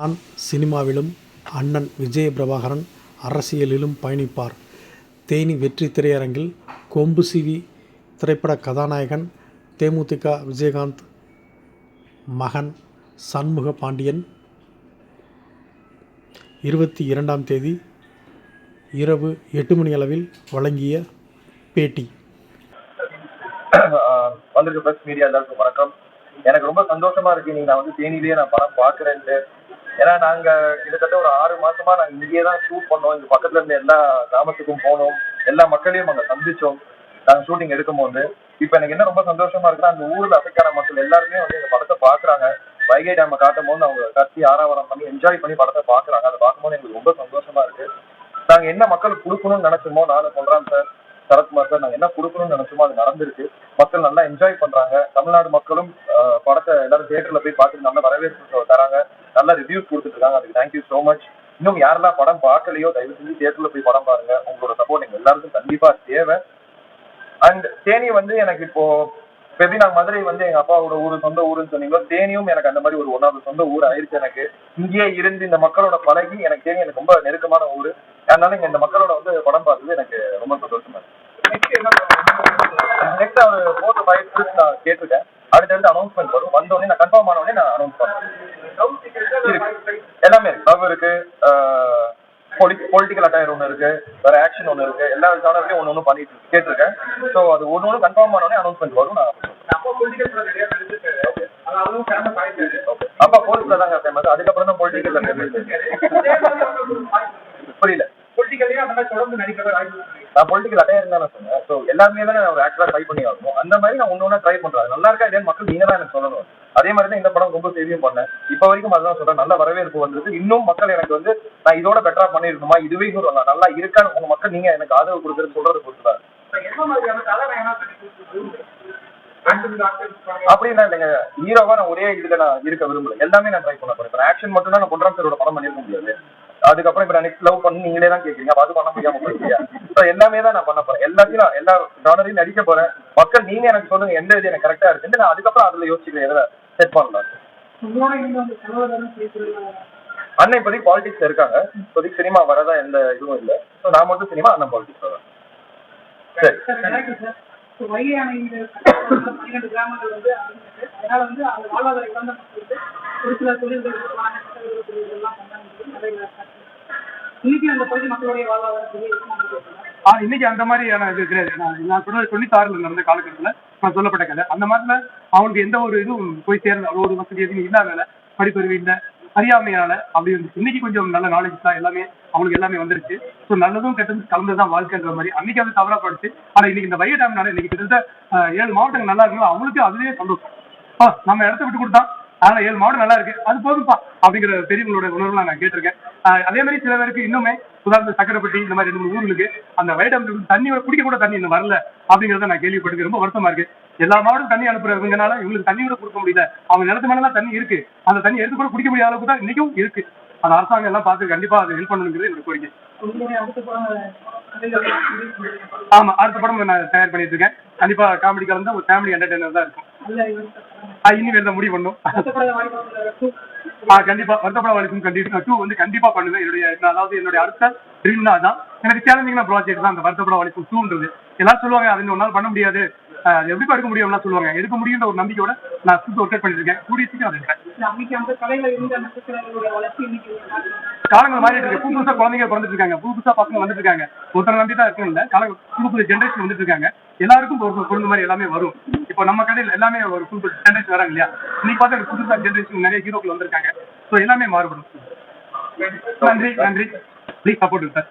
நான் சினிமாவிலும் அண்ணன் விஜய பிரபாகரன் அரசியலிலும் பயணிப்பார். தேனி வெற்றி திரையரங்கில் கொம்பு சிவி திரைப்பட கதாநாயகன் தேமுதிக விஜயகாந்த் மகன் சண்முக பாண்டியன். இருபத்தி இரண்டாம் தேதி இரவு எட்டு மணி அளவில் வழங்கிய பேட்டி. வந்திருக்க பிரஸ் மீடியா எல்லாருக்கும் வணக்கம். எனக்கு ரொம்ப சந்தோஷமா இருக்கு. நீங்க நான் வந்து தேனிலேயே நான் படம் பாக்குறேன்ட்டு ஏன்னா நாங்க கிட்டத்தட்ட ஒரு ஆறு மாசமா நாங்க இங்கேயே தான் ஷூட் பண்ணோம். இங்க பக்கத்துல இருந்த எல்லா கிராமத்துக்கும் போனோம். எல்லா மக்களையும் அங்க சந்திச்சோம். நாங்க ஷூட்டிங் எடுக்கும் போது இப்ப எனக்கு என்ன ரொம்ப சந்தோஷமா இருக்குன்னா அந்த ஊர்ல அஃபெக்டான மக்கள் எல்லாருமே வந்து இந்த படத்தை பாக்குறாங்க. வைகை டேம காட்டும் போது அவங்க கத்தி ஆறாவரம் பண்ணி என்ஜாய் பண்ணி படத்தை பாக்குறாங்க. அதை பார்க்கும்போது எங்களுக்கு ரொம்ப சந்தோஷமா இருக்கு. நாங்க என்ன மக்களுக்கு கொடுக்கணும்னு நினைச்சோமோ நானும் சொல்றேன் சார். சரத்குமார் சார் நாங்க என்ன கொடுக்கணும்னு நினைச்சோமோ அது நடந்திருக்கு. மக்கள் நல்லா என்ஜாய் பண்றாங்க. தமிழ்நாடு மக்களும் ஆஹ், படத்தை எல்லாரும் தியேட்டர்ல போய் பார்த்துட்டு நல்லா வரவேற்பு தராங்க. நல்ல ரிவ்யூஸ் கொடுத்துட்டு இருக்காங்க அதுக்கு தேங்க்யூ ஸோ மச் இன்னும் யாரெல்லாம் படம் பார்க்கலையோ தயவு செஞ்சு தியேட்டர்ல போய் படம் பாருங்க. உங்களோட சப்போர்ட் எங்க எல்லாருக்கும் கண்டிப்பா தேவை. அண்ட் தேனி வந்து எனக்கு இப்போ இப்ப எப்படி நான் மதுரை வந்து எங்க அப்பாவோட ஊரு சொந்த ஊருன்னு சொன்னீங்களோ தேனியும் எனக்கு அந்த மாதிரி ஒரு ஒன்னாவது சொந்த ஊர் ஆயிருச்சு எனக்கு. இங்கேயே இருந்து இந்த மக்களோட பழகி எனக்கு தேனி எனக்கு ரொம்ப நெருக்கமான ஊர். அதனால இங்க இந்த மக்களோட வந்து படம் பார்த்தது எனக்கு ரொம்ப சந்தோஷமா இருக்கு. நெக்ஸ்ட் ஒரு ஃபோர் ஃபைவ் நான் கேட்டிருக்கேன். அடுத்தடுத்து அனௌன்ஸ்மெண்ட் வரும். வந்தோடனே நான் கன்ஃபார்ம் ஆனோடனே நான் அனௌன்ஸ் லவ் இருக்கு பொலிட்டிக்கல் அட்டையர் ஒன்று இருக்கு வேற ஆக்ஷன் ஒன்று இருக்கு எல்லா ஜானர்லையும் ஒன்று ஒன்று பண்ணிட்டு கேட்டிருக்கேன். ஸோ அது ஒன்று ஒன்று கன்ஃபார்ம் ஆன உடனே அனௌன்ஸ்மெண்ட் வரும். நான் அப்பா போலீஸ்ல தாங்க ஃபேமஸ் அதுக்கப்புறம் தான் பொலிட்டிக்கல்ல ஃபேமஸ் நான் பொலிட்டிக்கல் அட்டையர் தான் சொன்னேன். ஸோ எல்லாருமே தான் நான் ஒரு ஆக்டரா ட்ரை பண்ணி ஆகணும். அந்த மாதிரி நான் ஒன்று ஒன்றா ட்ரை பண்றேன். நல்லா இருக்கா இல்லையா மக்கள் நீங்க தான் எனக்கு சொல்லணும். அதே மாதிரி தான் இந்த படம் ரொம்ப சேவியும் பண்ணேன். இப்போ வரைக்கும் அதுதான் சொல்றேன். நல்ல வரவேற்பு வந்திருக்கு. இன்னும் மக்கள் எனக்கு வந்து நான் இதோட பெட்டரா பண்ணிருக்கணுமா இதுவே இன்னும் நல்லா- இருக்கான்னு உங்க மக்கள் நீங்க எனக்கு ஆதரவு கொடுக்குறது சொல்றது பொறுத்து தான். அப்படின்னா இல்லைங்க. ஹீரோவா நான் ஒரே இதுல நான் இருக்க விரும்பல. எல்லாமே நான் ட்ரை பண்ண போறேன். ஆக்ஷன் மட்டும் தான் நான் பொன்ராம் சாரோட படம் பண்ணிருக்க முடியாது. அதுக்கப்புறம் இப்ப நெக்ஸ்ட் லவ் பண்ணி நீங்களே தான் கேக்குறீங்க. அது பண்ண முடியாம போயிருக்கியா ஸோ எல்லாமே தான் நான் பண்ண போறேன். எல்லாத்தையும் எல்லா ஜானரையும் நடிக்க போறேன். மக்கள் நீங்க எனக்கு சொல்லுங்க எந்த இது எனக்கு கரெக்டா இருக்குன்னு நான் அதுக்கப்புறம் அதுல யோசிக்கிறேன் எதில் செட் பண்ணலாம். அண்ணன் இப்போதைக்கு பாலிடிக்ஸ் இருக்காங்க. இப்போதைக்கு சினிமா வரதா எந்த இதுவும் இல்லை. ஸோ நான் மட்டும் சினிமா அண்ணன் பாலிடிக்ஸ் வரேன் சரி. அந்த பகுதி மக்களுடைய வாழ்வாதாரத்துக்கு ஆ இன்னைக்கு அந்த மாதிரியான இது கிடையாது. நான் நான் சொன்னது தொண்ணூத்தாறுல நடந்த காலகட்டத்தில் நான் சொல்லப்பட்ட கதை. அந்த மாதிரில அவங்களுக்கு எந்த ஒரு இதுவும் போய் சேர்ந்த அவ்வளோ ஒரு வசதி எதுவும் இல்லாதனால படிப்பறிவு இல்லை அறியாமையால அப்படி வந்து இன்னைக்கு கொஞ்சம் நல்ல நாலேஜ் தான் எல்லாமே அவங்களுக்கு எல்லாமே வந்துருச்சு. ஸோ நல்லதும் கெட்டதும் கலந்துதான் வாழ்க்கைன்ற மாதிரி. அன்னைக்கு அது தவறா படுச்சு ஆனா இன்னைக்கு இந்த வய டைம்னால இன்னைக்கு கிட்டத்தட்ட ஏழு மாவட்டங்கள் நல்லா இருக்குங்களோ அவங்களுக்கு அதுவே சந்தோஷம். ஆ நம்ம இடத்த விட்டு கொடுத்தா ஆனா ஏழு மாவட்டம் நல்லா இருக்கு. அது போதும்பா அப்படிங்கிற பெரியவங்களோட உணர்வு நான் கேட்டிருக்கேன். அதே மாதிரி சில பேருக்கு இன்னுமே உதாரணத்து சக்கரைப்பட்டி இந்த மாதிரி ரெண்டு மூணு ஊர்களுக்கு அந்த வைடம் தண்ணி குடிக்க கூட தண்ணி இன்னும் வரல அப்படிங்கறத நான் கேள்விப்பட்டிருக்கேன். ரொம்ப வருத்தமா இருக்கு. எல்லா மாவட்டம் தண்ணி அனுப்புறவங்கனால இவங்களுக்கு தண்ணி கூட கொடுக்க முடியல. அவங்க நிலத்து மேல தான் தண்ணி இருக்கு. அந்த தண்ணி எடுத்து கூட குடிக்க முடியாத அளவுக்கு தான் இன்னைக்கும் இருக்கு. அந்த அரசாங்கம் எல்லாம் பார்த்து கண்டிப்பா அதை ஹெல்ப் பண்ணணுங்கிறது என்னோட கோரிக்கை. ஆமா அடுத்த படம் நான் தயார் பண்ணிட்டு இருக்கேன். கண்டிப்பா காமெடி கலந்த ஒரு ஃபேமிலி என்டர்டைனர் தான் இருக்கும். இனி வேற முடிவு பண்ணும். கஷ்டப்பட கண்டிப்பா வருத்தப்பட வலிக்கும் கண்டிப்பா டூ வந்து கண்டிப்பா பண்ணுவேன். என்னுடைய அதாவது என்னுடைய அடுத்த ட்ரீம் அதான். எனக்கு சேலஞ்சிங்கான ப்ராஜெக்ட் தான் அந்த வருத்தப்பட வலிக்கும் டூன்றது எல்லாரும் சொல்லுவாங்க அது ஒரு நாள் பண்ண முடியாது. ஆஹ் அது எப்படி எடுக்க முடியும்லாம் சொல்லுவாங்க. எடுக்க முடியுன்ற ஒரு நம்பிக்கையோட நான் சூப்பர் ஒர்க் பண்ணிட்டு இருக்கேன் கூடிய சீக்கிரம் அதை எடுக்கிறேன் காலங்கள் மாறிட்டு இருக்கு. புது புதுசா குழந்தைங்க பிறந்துட்டு இருக்காங்க புது புதுசா பசங்க வந்துட்டு இருக்காங்க ஒருத்தர் நம்பி தான் இருக்கணும் இல்ல கால புது புது ஜென்ரேஷன் வந்துட்டு இருக்காங்க எல்லாருக்கும் பொருள் பொருள் மாதிரி எல்லாமே வரும். இப்போ நம்ம கடையில் எல்லாமே ஒரு புது புது ஜென்ரேஷன் வராங்க இல்லையா? இன்னைக்கு பார்த்தா புதுசா ஜென்ரேஷன் நிறைய ஹீரோக்கள் வந்திருக்காங்க. ஸோ எல்லாமே மாறுபடும். நன்றி நன்றி. Please support sir